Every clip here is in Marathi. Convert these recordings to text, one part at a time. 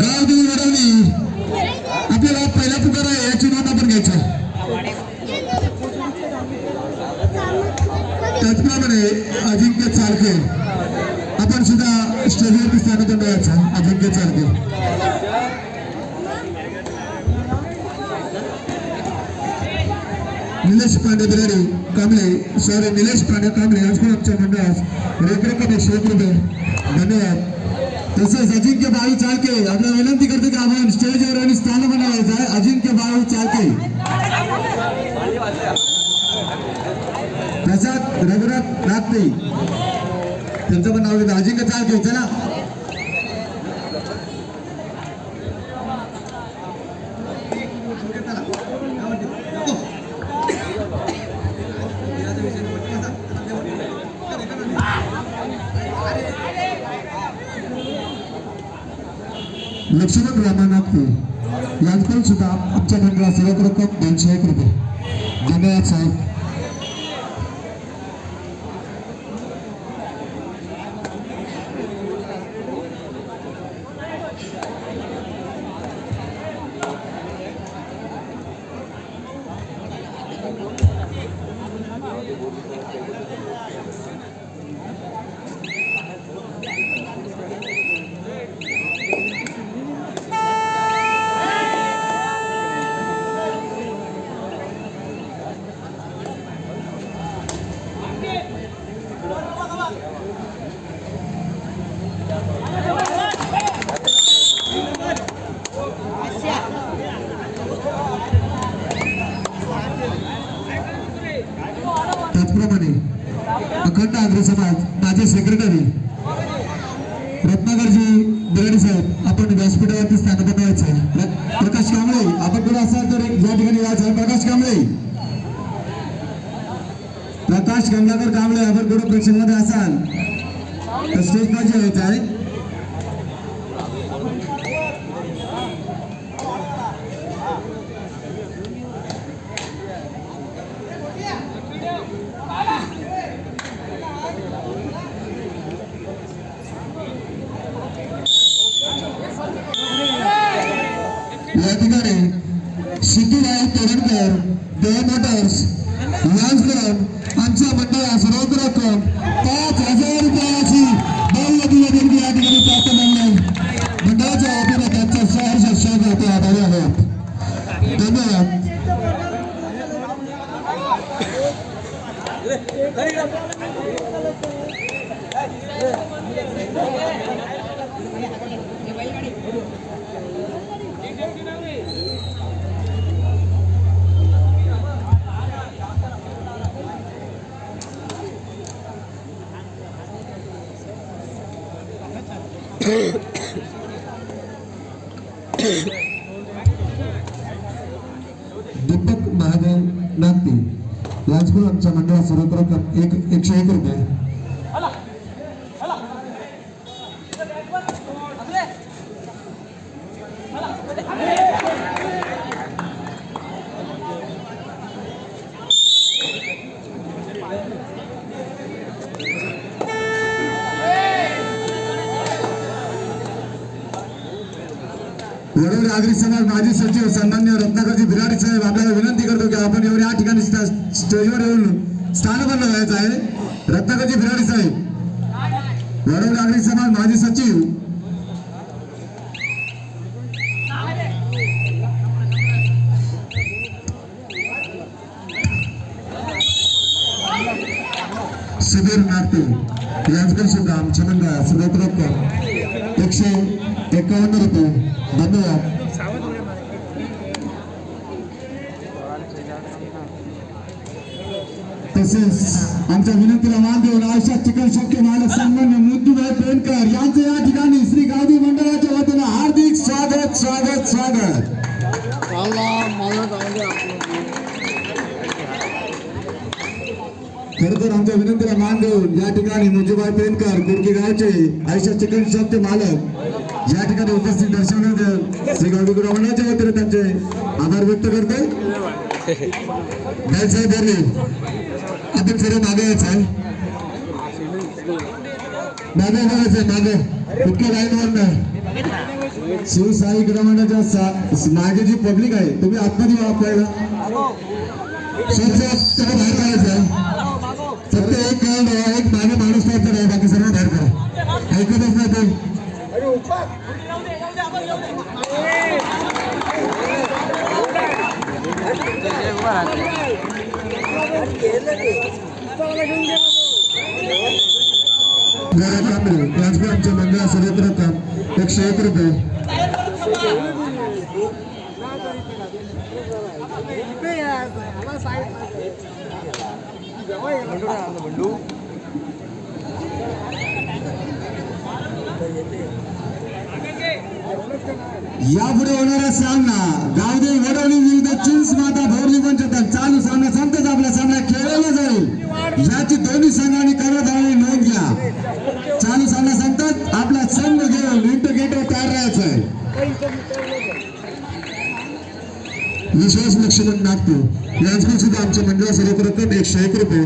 गाव देऊन उडवली. आपल्याला पहिला पुकार आहे याची नोंद आपण घ्यायचं त्याचप्रमाणे अजिंक्य चालके आपण सुद्धा स्टेजवरती स्थानपण द्यायचं अजिंक्य चालके निलेश पांडे बिराडी कांबळे. सॉरी निलेश पांडे कांबळे. आज आमच्या मंडळास रेकरेकडे शेत रुपये धन्यवाद. तसेच अजिंक्य बाळू चालके आपल्याला विनंती करते की आपण स्टेजवर आणि स्थान बनवायचं आहे. अजिंक्य बाळू चालके प्रसाद रघुनाथ नागते. त्यांचं पण नाव घेतं. अजिंक्य चालके चला. लक्ष्मण रामानाथ यांच्याकडून सुद्धा आमच्या मंडळात सर्वात रक्कम दोनशे एक रुपये. धन्यवाद साहेब त्याचप्रमाणे अखंड आग्रह समाज माझे सेक्रेटरी रत्नाकरजी बिराडी साहेब आपण व्यासपीठावरती स्थान बनवायचं आहे. प्रकाश कांबळे आपण कुठे असाल तर या ठिकाणी यायचं आहे. प्रकाश कांबळे प्रकाश कमलाकर कांबळे आपण कुठे प्रेक्षकांमध्ये असाल तर स्टेज पाहिजे यायचं आहे लॉन्च करून आमच्या मंडळास रोख आमच्या मंडळात सर्व रक्कम एक एकशे एक रुपये. वडोद नागरिक समाज माजी सचिव सन्मान्य रत्नाकरजी बिराडी साहेब आपल्याला विनंती करतो की आपण एवढ्या या ठिकाणी स्टा- स्टेजवर येऊन स्थानबद्ध व्हायचं आहे. रत्नाकरजी बिराडी साहेब. वडोद नागरिक समाज माजी सचिव. सुधीर नागपूर यांच्याकडे सुद्धा आमच्या मंडळात सर्वात एकशे एकावन्न रुपये धन्यवाद तसेच आमच्या विनंतीला मान देऊन आशा चिकन शक्य मालक सन्मान्य मुद्दूभाई पेनकर यांचं या ठिकाणी श्री गावदी मंडळाच्या वतीनं हार्दिक स्वागत स्वागत स्वागत. खर तर आमच्या विनंतीला मान देऊन या ठिकाणी मुजीबाई पेनकर कुडकी गावचे आयशा चिकन शॉपचे मालक या ठिकाणी उपस्थित दर्शवण्यात श्री गावदी मंडळाच्या वतीने त्यांचे आभार व्यक्त करतो आपण सर्व मागे यायचं? आहे मागे बघायचं मागे. इतक्या लाईन वर नाही. शिवसाई क्रमांकाच्या मागे जी पब्लिक आहे तुम्ही आतमध्ये या आपल्याला. स्वच्छ त्याला बाहेर काढायचं फक्त एक कळ एक मागे माणूस द्यायचा नाही बाकी सर्व बाहेर करा ऐकतच नाही ते. आमच्या मंडळा सर्वत्र रक्कम एकशे एक रुपये यापुढे होणारा सामना गावदेव वडवली विरुद्ध चिंच माता भोरली पंचतात चालू सामना संपतच आपला सामना खेळवला जाईल याची दोन्ही संघांनी करत आहे नोंद घ्या चालू सामना संपतात आपला संघ घेऊन मिनिट गेटवर तयार राहायचं आहे विश्वास नागपूर याचकडे सुद्धा आमच्या मंडळासाठी रक्कम एकशे एक रुपये.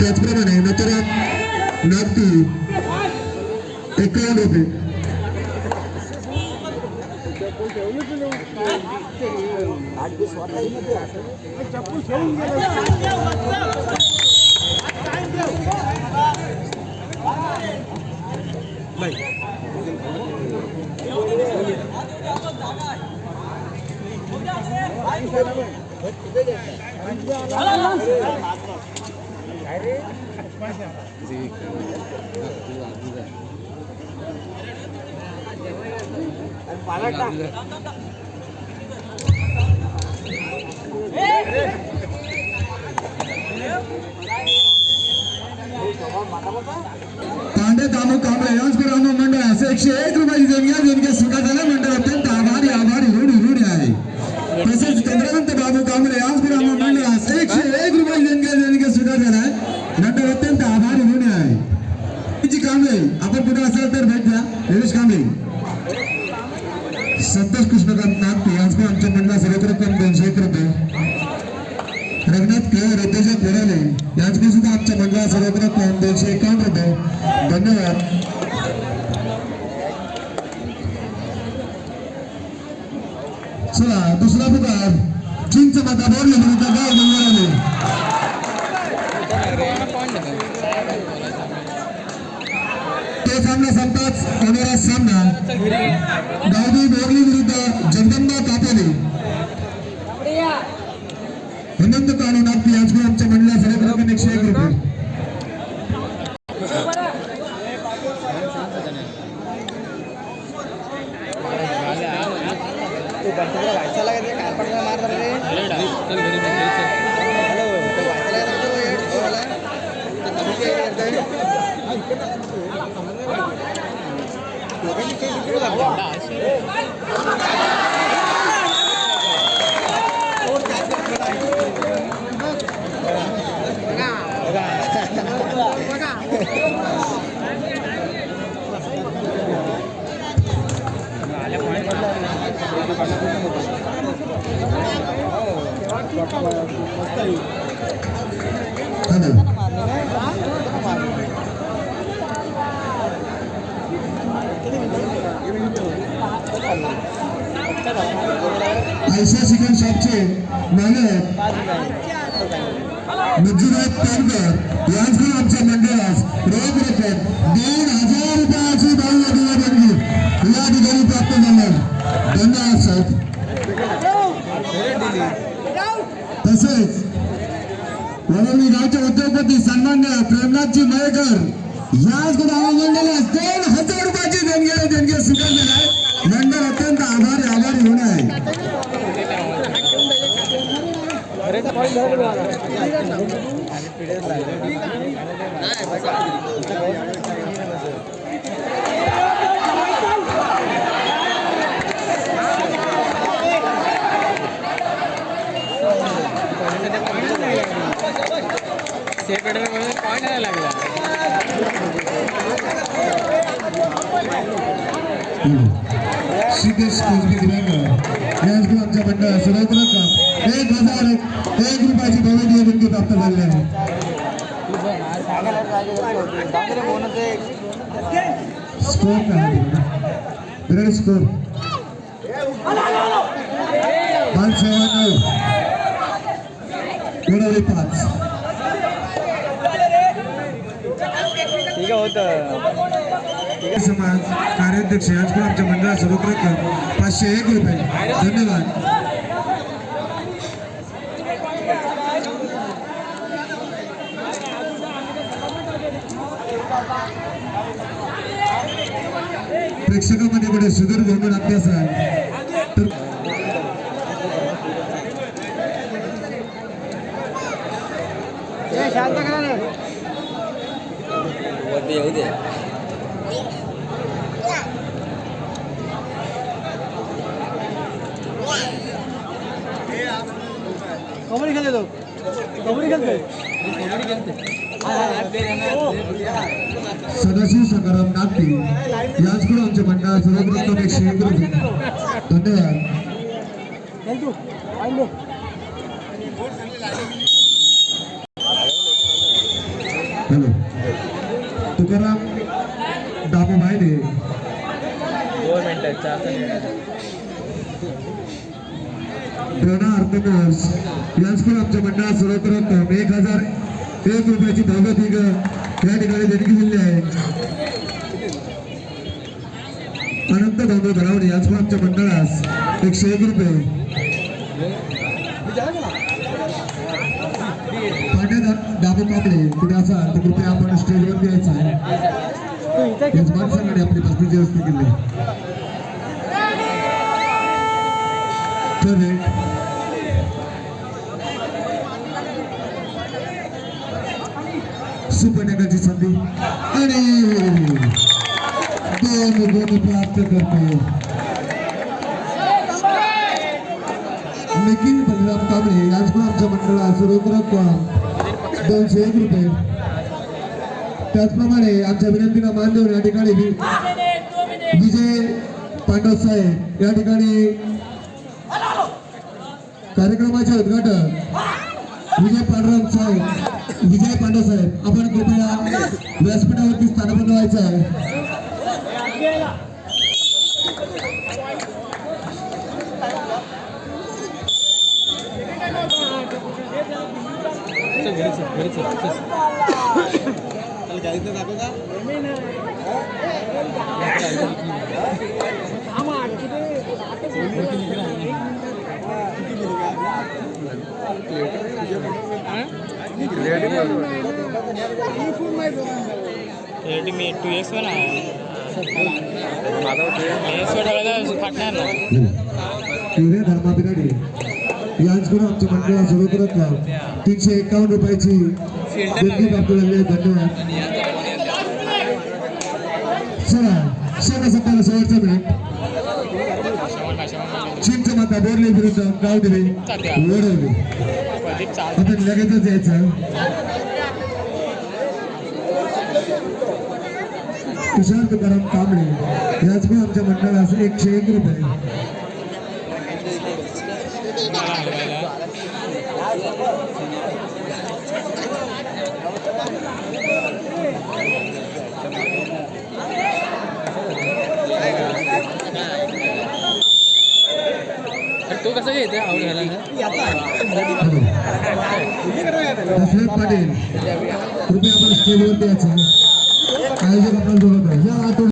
त्याचप्रमाणे नतरात नागपूर एकावन्न रुपये. Thank you. तांडे दामू कांबळे यांचकडे राहणं मंडळ असं एकशे एक रुपयाची देणगी आहे. देणगी स्वीकार झाल्या मंडळ अत्यंत आभारी आभारी ऋणी ऋणी आहे तसेच चंद्रकांत बाबू कांबळे यांचकडे राहणं मंडळ असं एकशे एक रुपयाची देणगी आहे. देणगी स्वीकार झालाय मंडळ अत्यंत आभारी ऋणी आहे जी कांबळे आपण कुठे असाल तर भेट द्या निलेश कांबळे संतोष कृष्णकांत नागपूर यांचकडे आमच्या मंडळा सर्वत्र रक्कम दोनशे एक रुपये रघुनाथ केळकर रत्तेजा कोराले यांचकडे सुद्धा आमच्या मंडळा सर्वत्र रक्कम दोनशे धन्यवाद. चला दुसरा पुकार चिंच माता बोरले म्हणता गाव मंगळाले ते सामना संपताच होणारा सामना. गाव बोरली विरुद्ध जगदंबा कापोले हेमंत काळू नागपूर यांचकडे आमच्या मंडळा सर्व रक्कम एकशे एक रुपये तू बंटीला व्हायचा लागत रे काल पडला मार रे हॅलो तो व्हायचा लागत रे हेड तो वाला तो कमी काय करतोय दोघांनी काही विक्री लागला हॅलो आयशा चिकन शॉपचे मालक मंजुनाथ तेलकर यांचकडून आमच्या मंडळास रोख रक्कम दोन हजार रुपयाची भावना दिवा देणगी या ठिकाणी प्राप्त झाल्या धन्यवाद साहेब. तसेच वडवणी गावचे उद्योगपती सन्मान्य प्रेमनाथजी मयेकर याच गावा मंडळास दोन हजार रुपयाची देणगी देणगी स्वीकारलेली आहे. मंडळ अत्यंत आभारी आभारी होणार आहे. पॉईंट लागला सिद्धेश कुजबी दिव्यांग यांचकडे आमच्या मंडळ सर्वत्र का? एक हजार एक रुपयाची भव्य देणगी प्राप्त झालेली आहे. स्कोर काय स्कोर पाच सहा नऊ पाच ठीक होतं. समाज कार्याध्यक्ष याचकडे आमच्या मंडळात सर्व रक्कम पाचशे एक रुपये. धन्यवाद. प्रेक्षकामध्ये कुठे सुधीर गोंधळ अभ्यास आहे तर शांत करा कबड्डी खेळते तो. कबड्डी खेळते सदाशिव सकाराम नागटे याचकडे आमच्या मंडळात सर्व रक्कम एकशे एक रुपये धन्यवाद हॅलो. तुकाराम दामू भाईने प्रणा अर्थकोर्स यांचकडे आमच्या मंडळात सर्व रक्कम एक हजार एक रुपयाची पिग या ठिकाणी देणगी दिली आहे. अनंत भाऊ घडावणे यांचकडे आमच्या मंडळास एकशे एक रुपये. पांड्या दा- दामू कापडे कुठे असाल तर कृपया आपण स्टेजवर यायचं आहे. याच माणसाकडे आपली बसण्याची व्यवस्था केली तर हे सुपर्णकाची संधी. आणि दोन दोन प्राप्त करतो. निखिल बलराम कांबळे याचकडून आमच्या मंडळात सर्व रक्कम दोनशे एक रुपये. त्याचप्रमाणे आमच्या विनंतीला मान देऊन या ठिकाणी विजय पांडव साहेब या ठिकाणी कार्यक्रमाचे उद्घाटन विजय पांडुरंग साहेब विजय पांडव साहेब. आपण कृपया व्यासपीठावरती स्थान बनवायचं आहे. मी टू एक्स वन फाटणार ना हिरे धर्मा बिराडे यांचकडून आमच्या मंडळात सर्व तीनशे एकावन्न रुपयाची देणगी प्राप्त झाली आहे धन्यवाद. चला सत्ताला शेवटचा मिनिट चिंच माता बोरली विरुद्ध गाव दिले चाल आता लगेचच यायचं. तुषार तुकाराम कांबळे याचकडून आमच्या मंडळास एकशे एक रुपये. तो कसं घेते आवड पाटील कृपया आपण स्टेजवरती आयोजक बोलत आहे